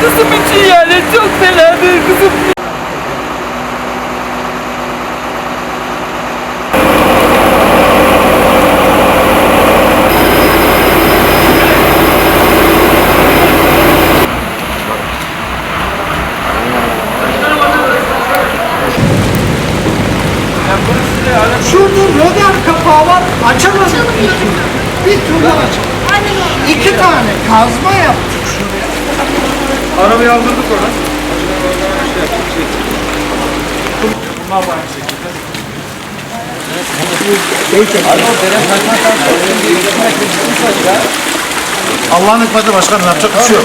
kızım için yani çok fena bir kızım. Şurada radar kapağı var. Açamadık bir türlü. Bir türlü açamadık. İki tane kazma şuraya. Arabayı aldırdık oradan. Allah'ın hikmeti başkanım yapacak bir şey yok.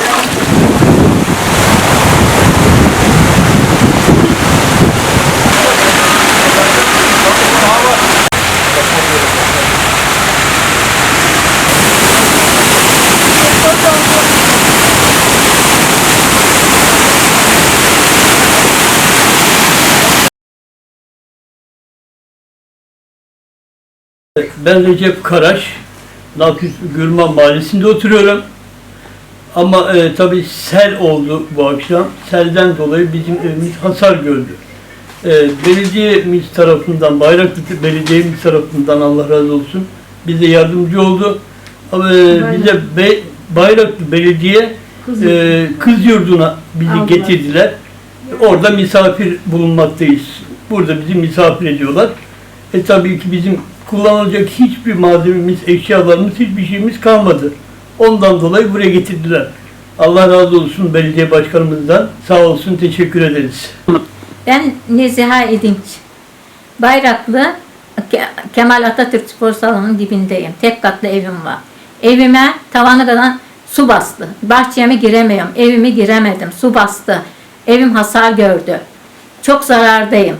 Ben Recep Karaş, Naküs Gürman Mahallesi'nde oturuyorum. Ama e, tabii sel oldu bu akşam. Selden dolayı bizim evimiz hasar gördü. E, belediyemiz tarafından, Bayraklı Belediyemiz tarafından Allah razı olsun bize yardımcı oldu. Ama e, bize Be- Bayraklı Belediye e, kız yurduna bizi getirdiler. Orada misafir bulunmaktayız. Burada bizi misafir ediyorlar. E tabii ki bizim kullanılacak hiçbir malzememiz, eşyalarımız, hiçbir şeyimiz kalmadı. Ondan dolayı buraya getirdiler. Allah razı olsun belediye başkanımızdan. Sağ olsun, teşekkür ederiz. Ben Neziha Edinç. Bayraklı Ke- Kemal Atatürk Spor Salonu'nun dibindeyim. Tek katlı evim var. Evime tavanı kadar su bastı. Bahçeme giremiyorum. Evime giremedim. Su bastı. Evim hasar gördü. Çok zarardayım.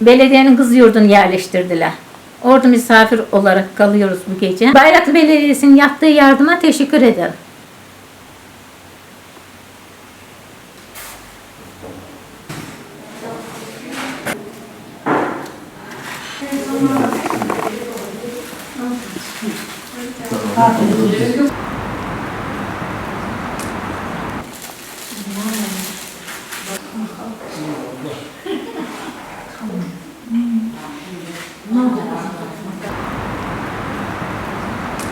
Belediyenin kız yurdunu yerleştirdiler. Orada misafir olarak kalıyoruz bu gece. Bayraklı Belediyesi'nin yaptığı yardıma teşekkür ederim. No.